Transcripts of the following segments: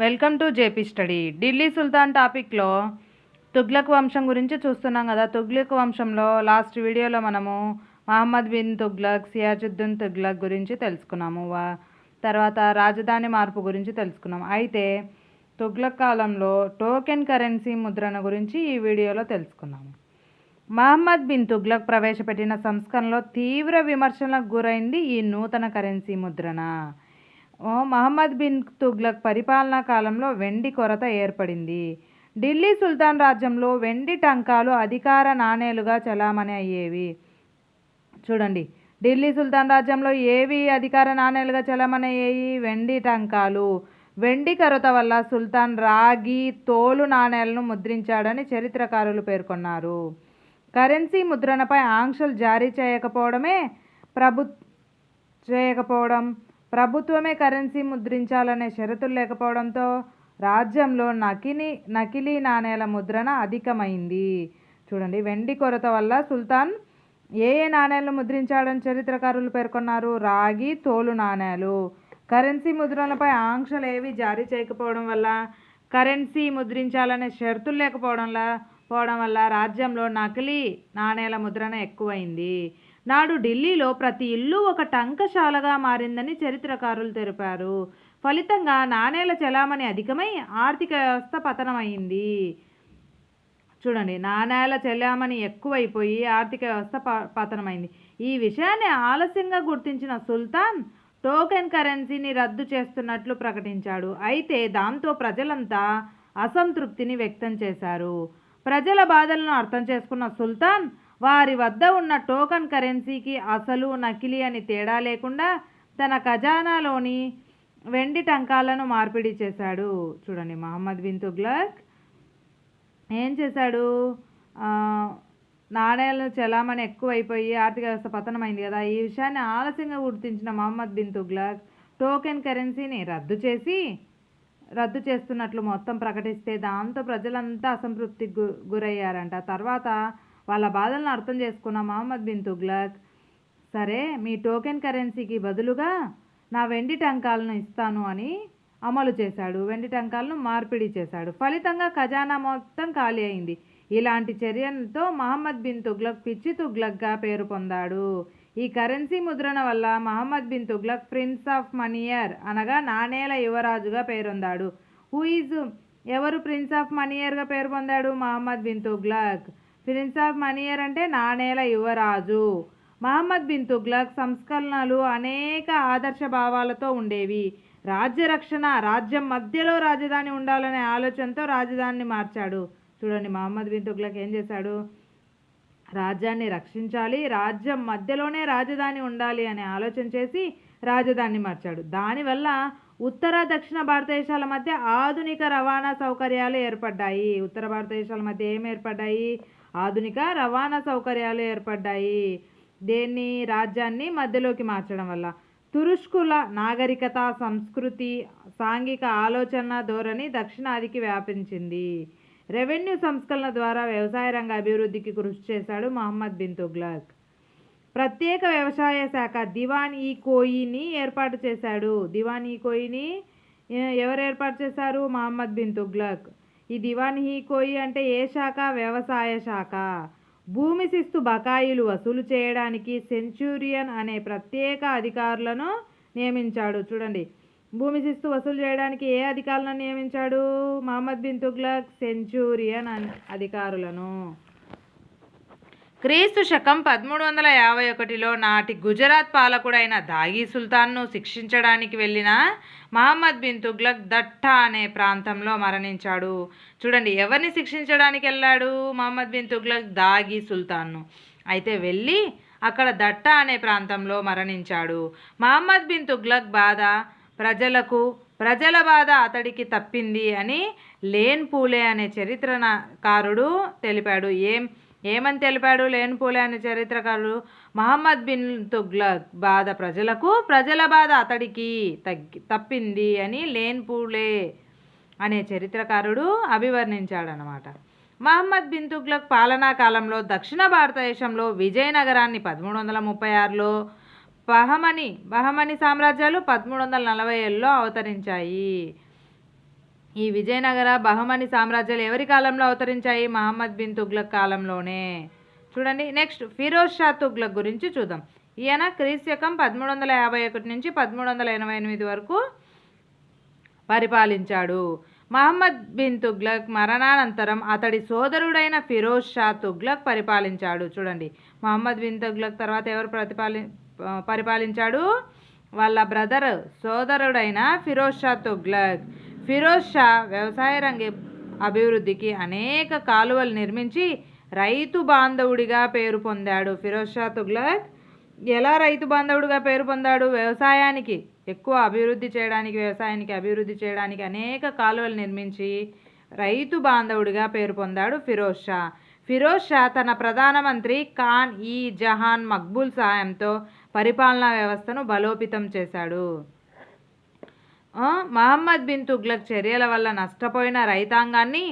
Welcome to JP study. Delhi సుల్తాన్ టాపిక్లో తుగ్లక్ వంశం గురించి చూస్తున్నాం కదా. తుగ్లక్ వంశంలో లాస్ట్ వీడియోలో మనము మహమ్మద్ బిన్ తుగ్లక్ సియాజుద్దీన్ తుగ్లక్ గురించి తెలుసుకున్నాము. తర్వాత రాజధాని మార్పు గురించి తెలుసుకున్నాం అయితే తుగ్లక్ కాలంలో టోకెన్ కరెన్సీ ముద్రణ గురించి ఈ వీడియోలో తెలుసుకున్నాము. మహమ్మద్ బిన్ తుగ్లక్ ప్రవేశపెట్టిన సంస్కరణలో తీవ్ర విమర్శలకు గురైంది ఈ నూతన కరెన్సీ ముద్రణ. మహమ్మద్ బిన్ తుగ్లక్ పరిపాలనా కాలంలో వెండి కొరత ఏర్పడింది. ఢిల్లీ సుల్తాన్ రాజ్యంలో వెండి టంకాలు అధికార నాణేలుగా చలామణి అయ్యేవి. చూడండి ఢిల్లీ సుల్తాన్ రాజ్యంలో ఏవి అధికార నాణేలుగా చలామణి అయ్యాయి? వెండి టంకాలు. వెండి కొరత వల్ల సుల్తాన్ రాగి తోలు నాణేలను ముద్రించాడని చరిత్రకారులు పేర్కొన్నారు. కరెన్సీ ముద్రణపై ఆంక్షలు జారీ చేయకపోవడమే ప్రభు చేయకపోవడం. ప్రభుత్వమే కరెన్సీ ముద్రించాలనే షరతులు లేకపోవడంతో రాజ్యంలో నకిలీ నకిలీ నాణేల ముద్రణ అధికమైంది. చూడండి వెండి కొరత వల్ల సుల్తాన్ ఏ ఏ నాణేలను ముద్రించాడని చరిత్రకారులు పేర్కొన్నారు? రాగి తోలు నాణేలు. కరెన్సీ ముద్రణలపై ఆంక్షలు ఏవి జారీ చేయకపోవడం వల్ల కరెన్సీ ముద్రించాలనే షరతులు లేకపోవడం పోవడం వల్ల రాజ్యంలో నకిలీ నాణేల ముద్రణ ఎక్కువైంది. నాడు ఢిల్లీలో ప్రతి ఇల్లు ఒక టంకశాలగా మారిందని చరిత్రకారులు తెలిపారు. ఫలితంగా నాణేల చలామణి అధికమై ఆర్థిక వ్యవస్థ పతనమైంది. చూడండి నాణేల చెల్లామణి ఎక్కువైపోయి ఆర్థిక వ్యవస్థ ప- పతనమైంది. ఈ విషయాన్ని ఆలస్యంగా గుర్తించిన సుల్తాన్ టోకెన్ కరెన్సీని రద్దు చేస్తున్నట్లు ప్రకటించాడు. అయితే దాంతో ప్రజలంతా అసంతృప్తిని వ్యక్తం చేశారు. ప్రజల బాధలను అర్థం చేసుకున్న సుల్తాన్ వారి వద్ద ఉన్న టోకెన్ కరెన్సీకి అసలు నకిలీ అని తేడా లేకుండా తన ఖజానాలోని వెండి టంకాలను మార్పిడి చేశాడు. చూడండి మహమ్మద్ బిన్ తుగ్లక్ ఏం చేశాడు? నాణేలు చలామణి ఎక్కువైపోయి ఆర్థిక వ్యవస్థ పతనమైంది కదా. ఈ విషయాన్ని ఆలస్యంగా గుర్తించిన మహమ్మద్ బిన్ తుగ్లక్ టోకెన్ కరెన్సీని రద్దు చేసి రద్దు చేస్తున్నట్లు మొత్తం ప్రకటిస్తే దాంతో ప్రజలంతా అసంతృప్తికి గురయ్యారంట. తర్వాత వాళ్ళ బాధలను అర్థం చేసుకున్న మహమ్మద్ బిన్ తుగ్లక్ సరే మీ టోకెన్ కరెన్సీకి బదులుగా నా వెండి టంకాలను ఇస్తాను అని అమలు చేశాడు. వెండి టంకాలను మార్పిడి చేశాడు. ఫలితంగా ఖజానా మొత్తం ఖాళీ అయింది. ఇలాంటి చర్యలతో మహమ్మద్ బిన్ తుగ్లక్ పిచ్చి తుగ్లక్గా పేరు పొందాడు. ఈ కరెన్సీ ముద్రణ వల్ల Muhammad bin Tughlaq prince of moneyer అనగా నాణేల యువరాజుగా పేరొందాడు. హూ ఈజ్ ఎవరు ప్రిన్స్ ఆఫ్ మనియర్గా పేరు పొందాడు Muhammad bin Tughlaq? Prince of moneyer అంటే నాణేల యువరాజు. మహమ్మద్ బిన్ తుగ్లక్ సంస్కరణలు అనేక ఆదర్శ భావాలతో ఉండేవి. రాజ్య రక్షణ రాజ్యం మధ్యలో రాజధాని ఉండాలనే ఆలోచనతో రాజధానిని మార్చాడు. చూడండి మహమ్మద్ బిన్ తుగ్లక్ ఏం చేశాడు? రాజ్యాన్ని రక్షించాలి రాజ్యం మధ్యలోనే రాజధాని ఉండాలి అనే ఆలోచన చేసి రాజధానిని మార్చాడు. దానివల్ల ఉత్తర దక్షిణ భారతదేశాల మధ్య ఆధునిక రవాణా సౌకర్యాలు ఏర్పడ్డాయి. ఉత్తర భారతదేశాల మధ్య ఏం ఏర్పడ్డాయి? ఆధునిక రవాణా సౌకర్యాలు ఏర్పడ్డాయి. దేన్ని? రాజ్యాన్ని మధ్యలోకి మార్చడం వల్ల. తురుష్కుల నాగరికత సంస్కృతి సాంఘిక ఆలోచన ధోరణి దక్షిణాదికి వ్యాపించింది. రెవెన్యూ సంస్కరణ ద్వారా వ్యవసాయ రంగ అభివృద్ధికి కృషి చేశాడు మహమ్మద్ బిన్ తుగ్లక్. ప్రత్యేక వ్యవసాయ శాఖ దివాన్ ఈ కోయిని ఏర్పాటు చేశాడు. దివాన్ ఈ కోయిని ఎవరు ఏర్పాటు చేశారు? మహమ్మద్ బిన్ తుగ్లక్. ఈ దివాన్ ఈ కోయి అంటే ఏ శాఖ? వ్యవసాయ శాఖ. భూమి శిస్తు బకాయిలు వసూలు చేయడానికి సెంచూరియన్ అనే ప్రత్యేక అధికారులను నియమించాడు. చూడండి. భూమి శిస్తు వసూలు చేయడానికి ఏ అధికారులను నియమించాడు? మహమ్మద్ బిన్ తుగ్లక్ సెంచూరియన్ అన్- అధికారులను. క్రీస్తు శకం పదమూడు వందల యాభై ఒకటిలో నాటి గుజరాత్ పాలకుడైన దాగి సుల్తాన్ను శిక్షించడానికి వెళ్ళిన మహమ్మద్ బిన్ తుగ్లక్ దట్టా అనే ప్రాంతంలో మరణించాడు. చూడండి ఎవరిని శిక్షించడానికి వెళ్ళాడు మహమ్మద్ బిన్ తుగ్లక్? దాగి సుల్తాన్ను. అయితే వెళ్ళి అక్కడ దట్టా అనే ప్రాంతంలో మరణించాడు. మహమ్మద్ బిన్ తుగ్లక్ బాధ ప్రజలకు ప్రజల బాధ అతడికి తప్పింది అని లేన్ పూలే అనే చరిత్రకారుడు తెలిపాడు. ఏం ఏమని తెలిపాడు? లేన్ పూలే అనే చరిత్రకారుడు మహమ్మద్ బిన్ తుగ్లక్ బాధ ప్రజలకు ప్రజల బాధ అతడికి తగ్గి తప్పింది అని లేన్ పూలే అనే చరిత్రకారుడు అభివర్ణించాడనమాట మహమ్మద్ బిన్ తుగ్లక్ పాలనా కాలంలో దక్షిణ భారతదేశంలో విజయనగరాన్ని పదమూడు వందల ముప్పై ఆరులో బహమని బహమని సామ్రాజ్యాలు పదమూడు వందల నలభై ఏళ్ళలో అవతరించాయి. ఈ విజయనగర బహమని సామ్రాజ్యాలు ఎవరి కాలంలో అవతరించాయి? మహమ్మద్ బిన్ తుగ్లక్ కాలంలోనే. చూడండి నెక్స్ట్ ఫిరోజ్ షా తుగ్లక్ గురించి చూద్దాం. ఈయన క్రీస్తకం పదమూడు వందల యాభై ఒకటి నుంచి పదమూడు వందల ఎనభై ఎనిమిది వరకు పరిపాలించాడు. మహమ్మద్ బిన్ తుగ్లక్ మరణానంతరం అతడి సోదరుడైన ఫిరోజ్ షా తుగ్లక్ పరిపాలించాడు. చూడండి మహమ్మద్ బిన్ తుగ్లక్ తర్వాత ఎవరు ప్రతిపాలి పరిపాలించాడు? వాళ్ళ బ్రదర్ సోదరుడైన ఫిరోజ్ షా తుగ్లక్. ఫిరోజ్ షా వ్యవసాయ రంగ అభివృద్ధికి అనేక కాలువలు నిర్మించి రైతు బాంధవుడిగా పేరు పొందాడు ఫిరోజ్ షా తుగ్లక్. ఎలా రైతు బాంధవుడిగా పేరు పొందాడు? వ్యవసాయానికి ఎక్కువ అభివృద్ధి చేయడానికి వ్యవసాయానికి అభివృద్ధి చేయడానికి అనేక కాలువలు నిర్మించి రైతు బాంధవుడిగా పేరు పొందాడు ఫిరోజ్ షా. ఫిరోజ్ షా తన ప్రధానమంత్రి ఖాన్ ఈ జహాన్ మక్బూల్ సహాయంతో పరిపాలనా వ్యవస్థను బలోపేతం చేశాడు. మహమ్మద్ బిన్ తుగ్లక్ చర్యల వల్ల నష్టపోయిన రైతాంగాన్ని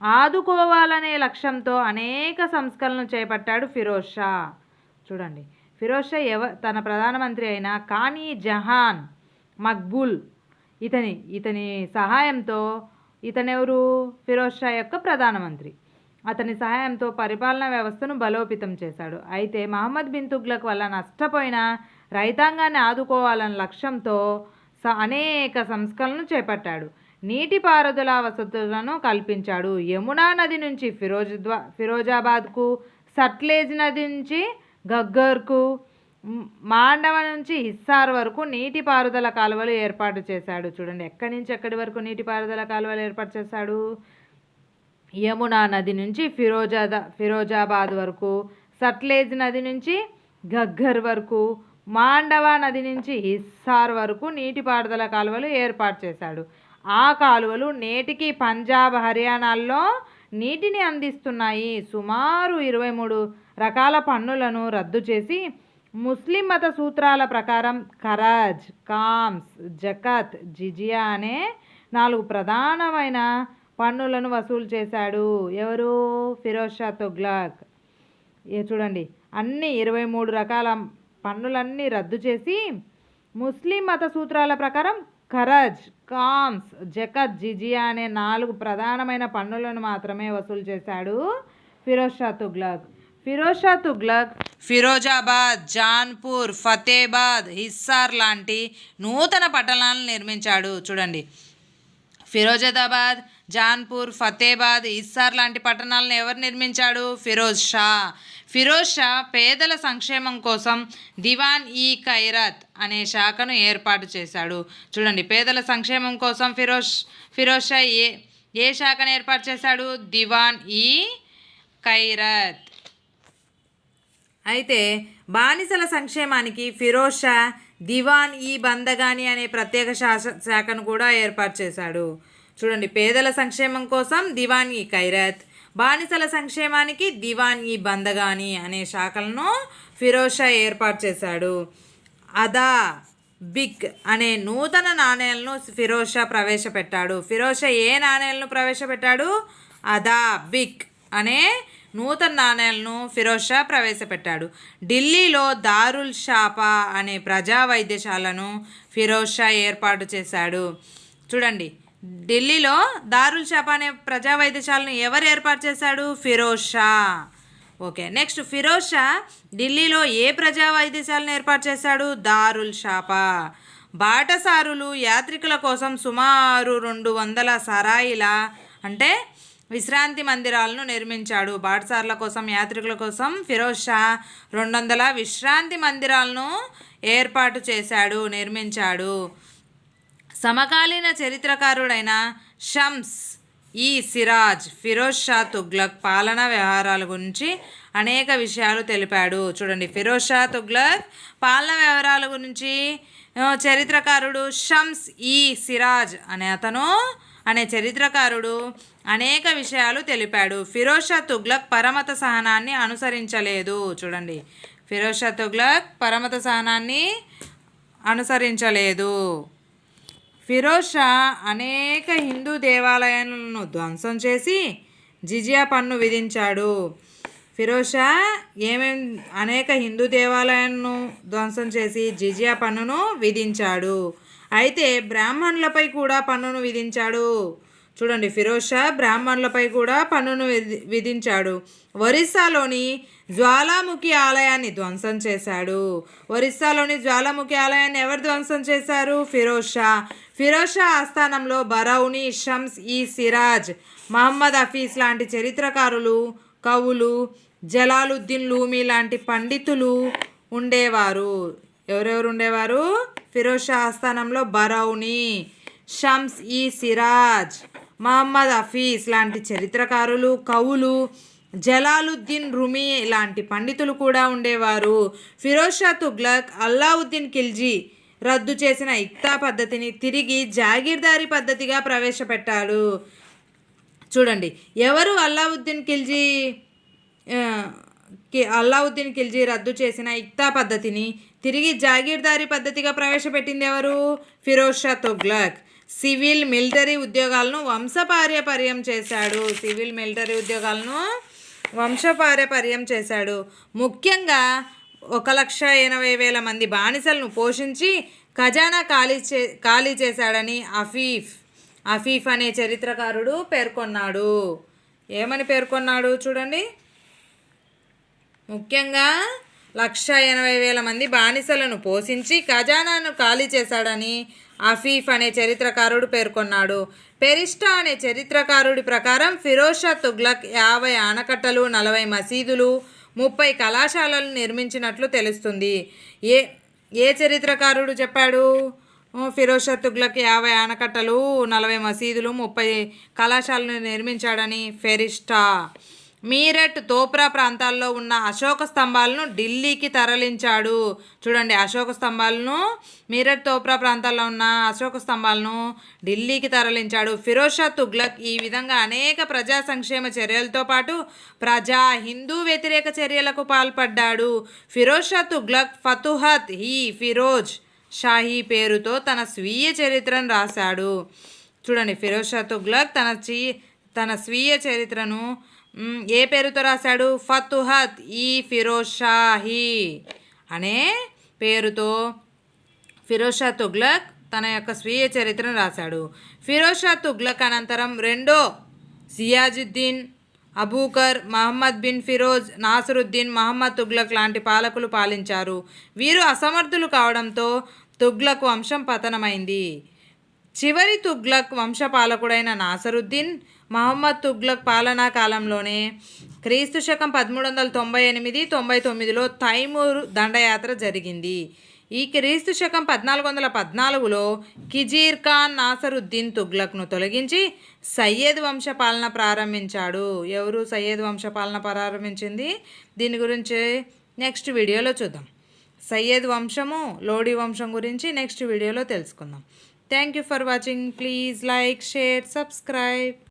ఆదుకోవాలనే లక్ష్యంతో అనేక సంస్కరణలు చేపట్టాడు ఫిరోజ్ షా. చూడండి ఫిరోజ్ షా ఎవ తన ప్రధానమంత్రి అయిన కానీ జహాన్ మక్బూల్ ఇతని ఇతని సహాయంతో ఇతనెవరు? ఫిరోజ్ షా యొక్క ప్రధానమంత్రి. అతని సహాయంతో పరిపాలనా వ్యవస్థను బలోపేతం చేశాడు. అయితే మహమ్మద్ బిన్ తుగ్లక్ వల్ల నష్టపోయిన రైతాంగాన్ని ఆదుకోవాలన్న లక్ష్యంతో అనేక సంస్కరణలు చేపట్టాడు. నీటిపారుదల వసతులను కల్పించాడు. యమునా నది నుంచి ఫిరోజ్ ఫిరోజాబాద్కు సట్లేజ్ నది నుంచి గగ్గర్కు మాండవ నుంచి హిస్సార్ వరకు నీటిపారుదల కాలువలు ఏర్పాటు చేశాడు. చూడండి ఎక్కడి నుంచి ఎక్కడి వరకు నీటిపారుదల కాలువలు ఏర్పాటు చేశాడు? యమునా నది నుంచి ఫిరోజాద ఫిరోజాబాద్ వరకు సట్లేజ్ నది నుంచి గగ్గర్ వరకు మాండవ నది నుంచి హిస్సార్ వరకు నీటిపారుదల కాలువలు ఏర్పాటు చేశాడు. ఆ కాలువలు నేటికి పంజాబ్ హర్యానాల్లో నీటిని అందిస్తున్నాయి. సుమారు ఇరవై మూడు రకాల పన్నులను రద్దు చేసి ముస్లిం మత సూత్రాల ప్రకారం కరాజ్ కామ్స్ జకత్ జిజియా అనే నాలుగు ప్రధానమైన పన్నులను వసూలు చేశాడు. ఎవరు? ఫిరోజ్ షా చూడండి అన్ని ఇరవై మూడు రకాల పన్నులన్నీ రద్దు చేసి ముస్లిం మత సూత్రాల ప్రకారం ఖరజ్ కామ్స్ జకత్ జిజియా అనే నాలుగు ప్రధానమైన పన్నులను మాత్రమే వసూలు చేశాడు ఫిరోజ్ షా తుగ్లక్. ఫిరోజ్ షా తుగ్లక్ ఫిరోజాబాద్ జాన్పూర్ ఫతేబాద్ హిస్సార్ లాంటి నూతన పట్టణాలను నిర్మించాడు. చూడండి. ఫిరోజాబాద్ జాన్పూర్ ఫతేబాద్ ఇస్సార్ లాంటి పట్టణాలను ఎవరు నిర్మించాడు? ఫిరోజ్ షా. ఫిరోజ్ షా పేదల సంక్షేమం కోసం దివాన్ ఈ ఖైరాత్ అనే శాఖను ఏర్పాటు చేశాడు. చూడండి పేదల సంక్షేమం కోసం ఫిరోజ్ ఫిరోజ్ షా ఏ ఏ శాఖను ఏర్పాటు చేశాడు? దివాన్ ఈ ఖైరత్. అయితే బానిసల సంక్షేమానికి ఫిరోజ్ షా దివాన్ ఈ బందగాని అనే ప్రత్యేక శాస శాఖను కూడా ఏర్పాటు చేశాడు. చూడండి పేదల సంక్షేమం కోసం దివాన్ ఈ ఖైరత్. బానిసల సంక్షేమానికి దివాన్ ఈ బందగాని అనే శాఖలను ఫిరోజ్ షా ఏర్పాటు చేశాడు. అదా బిగ్ అనే నూతన నాణేలను ఫిరోజ్ షా ప్రవేశపెట్టాడు. ఫిరోజ్ షా ఏ నాణేలను ప్రవేశపెట్టాడు? అదా బిగ్ అనే నూతన నాణేలను ఫిరోజ్ షా ప్రవేశపెట్టాడు. ఢిల్లీలో దారుల్ షాపా అనే ప్రజా వైద్యశాలను ఫిరోజ్ షా ఏర్పాటు చేశాడు. చూడండి ఢిల్లీలో దారుల్ షాపా అనే ప్రజా వైద్యశాలను ఎవరు ఏర్పాటు చేశాడు? ఫిరోజ్ షా. ఓకే నెక్స్ట్ ఫిరోజ్ షా ఢిల్లీలో ఏ ప్రజా వైద్యశాలను ఏర్పాటు చేశాడు? దారుల్ షాపా. బాటసారులు యాత్రికుల కోసం సుమారు రెండు వందల సరాయిల అంటే విశ్రాంతి మందిరాలను నిర్మించాడు. బాటసార్ల కోసం యాత్రికుల కోసం ఫిరోజ్ షా రెండు వందల విశ్రాంతి మందిరాలను ఏర్పాటు చేశాడు నిర్మించాడు. సమకాలీన చరిత్రకారుడైన షమ్స్ ఈ సిరాజ్ ఫిరోజ్ షా తుగ్లక్ పాలన వ్యవహారాల గురించి అనేక విషయాలు తెలిపాడు. చూడండి ఫిరోజ్ షా తుగ్లక్ పాలన వ్యవహారాల గురించి చరిత్రకారుడు షమ్స్ ఈ సిరాజ్ అనే అతను అనే చరిత్రకారుడు అనేక విషయాలు తెలిపాడు. ఫిరోజ్ షా తుగ్లక్ పరమత సహనాన్ని అనుసరించలేదు. చూడండి ఫిరోజ్ షా తుగ్లక్ పరమత సహనాన్ని అనుసరించలేదు. ఫిరోజ్ షా అనేక హిందూ దేవాలయాలను ధ్వంసం చేసి జిజియా పన్ను విధించాడు. ఫిరోజ్ షా ఏమేం అనేక హిందూ దేవాలయాలను ధ్వంసం చేసి జిజియా పన్నును విధించాడు. అయితే బ్రాహ్మణులపై కూడా పన్నును విధించాడు. చూడండి ఫిరోజ్ షా బ్రాహ్మణులపై కూడా పన్నును విధి విధించాడు. ఒరిస్సాలోని జ్వాలాముఖి ఆలయాన్ని ధ్వంసం చేశాడు. ఒరిస్సాలోని జ్వాలాముఖి ఆలయాన్ని ఎవరు ధ్వంసం చేశారు? ఫిరోజ్ షా ఫిరోజ్ షా ఆస్థానంలో బరౌని షమ్స్ ఈ సిరాజ్ మహమ్మద్ హఫీజ్ లాంటి చరిత్రకారులు కవులు జలాలుద్దీన్ లూమి లాంటి పండితులు ఉండేవారు. ఎవరెవరు ఉండేవారు? ఫిరోజ్ షా ఆస్థానంలో బరౌని షమ్స్ ఈ సిరాజ్. మహమ్మద్ హఫీజ్ లాంటి చరిత్రకారులు కవులు జలాలుద్దీన్ రుమి లాంటి పండితులు కూడా ఉండేవారు. ఫిరోజ్ షా తుగ్లక్ అల్లావుద్దీన్ ఖిల్జీ రద్దు చేసిన ఇక్తా పద్ధతిని తిరిగి జాగీర్దారీ పద్ధతిగా ప్రవేశపెట్టాడు చూడండి ఎవరు అల్లావుద్దీన్ ఖిల్జీ అల్లావుద్దీన్ ఖిల్జీ రద్దు చేసిన ఇక్తా పద్ధతిని తిరిగి జాగీర్దారీ పద్ధతిగా ప్రవేశపెట్టింది ఎవరు? ఫిరోజ్ షా తుగ్లక్. సివిల్ మిలిటరీ ఉద్యోగాలను వంశపార్యపర్యం చేశాడు. సివిల్ మిలిటరీ ఉద్యోగాలను వంశపార్యపర్యం చేశాడు. ముఖ్యంగా ఒక లక్ష ఎనభై వేల మంది బానిసలను పోషించి ఖజానా ఖాళీ చే ఖాళీ చేశాడని అఫీఫ్ అఫీఫ్ అనే చరిత్రకారుడు పేర్కొన్నాడు. ఏమని పేర్కొన్నాడు చూడండి. ముఖ్యంగా లక్ష ఎనభై వేల మంది బానిసలను పోషించి ఖజానాను ఖాళీ చేశాడని అఫీఫ్ అనే చరిత్రకారుడు పేర్కొన్నాడు. పెరిస్టా అనే చరిత్రకారుడి ప్రకారం ఫిరోజ్ షా తుగ్లక్ యాభై ఆనకట్టలు నలభై మసీదులు ముప్పై కళాశాలలు నిర్మించినట్లు తెలుస్తుంది. ఏ ఏ చరిత్రకారుడు చెప్పాడు? ఉ, ఫిరోజ్ షా తుగ్లక్ యాభై ఆనకట్టలు నలభై మసీదులు ముప్పై కళాశాలను నిర్మించాడని ఫెరిస్టా మీరట్ తోప్రా ప్రాంతాల్లో ఉన్న అశోక స్తంభాలను ఢిల్లీకి తరలించాడు. చూడండి అశోక స్తంభాలను మీరట్ తోప్రా ప్రాంతాల్లో ఉన్న అశోక స్తంభాలను ఢిల్లీకి తరలించాడు. ఫిరోజ్ షా తుగ్లక్ ఈ విధంగా అనేక ప్రజా సంక్షేమ చర్యలతో పాటు ప్రజా హిందూ వ్యతిరేక చర్యలకు పాల్పడ్డాడు. ఫిరోజ్ షా తుగ్లక్ ఫతుహత్ హీ ఫిరోజ్ షాహీ పేరుతో తన స్వీయ చరిత్రను రాశాడు. చూడండి ఫిరోజ్ షా తుగ్లక్ తన చీ తన స్వీయ చరిత్రను ఏ పేరుతో రాశాడు? ఫతుహత్ ఈ ఫిరోజ్ షాహీ అనే పేరుతో ఫిరోజ్ షా తుగ్లక్ తన యొక్క స్వీయ చరిత్రను రాశాడు. ఫిరోజ్ షా తుగ్లక్ అనంతరం రెండో సియాజుద్దీన్ అబూకర్ మహమ్మద్ బిన్ ఫిరోజ్ నాసరుద్దీన్ మహమ్మద్ తుగ్లక్ లాంటి పాలకులు పాలించారు. వీరు అసమర్థులు కావడంతో తుగ్లక్ వంశం పతనమైంది. చివరి తుగ్లక్ వంశపాలకుడైన నాసరుద్దీన్ మహమ్మద్ తుగ్లక్ పాలనా కాలంలోనే క్రీస్తు శకం పదమూడు వందల తొంభై ఎనిమిది తొంభై తొమ్మిదిలో తైమూర్ దండయాత్ర జరిగింది. ఈ క్రీస్తు శకం పద్నాలుగు వందల పద్నాలుగులో కిజీర్ ఖాన్ నాసరుద్దీన్ తుగ్లక్ను తొలగించి సయ్యద్ వంశపాలన ప్రారంభించాడు. ఎవరు సయ్యద్ వంశపాలన ప్రారంభించింది? దీని గురించి నెక్స్ట్ వీడియోలో చూద్దాం. సయ్యద్ వంశము లోడి వంశం గురించి నెక్స్ట్ వీడియోలో తెలుసుకుందాం. Thank you for watching. Please like share subscribe.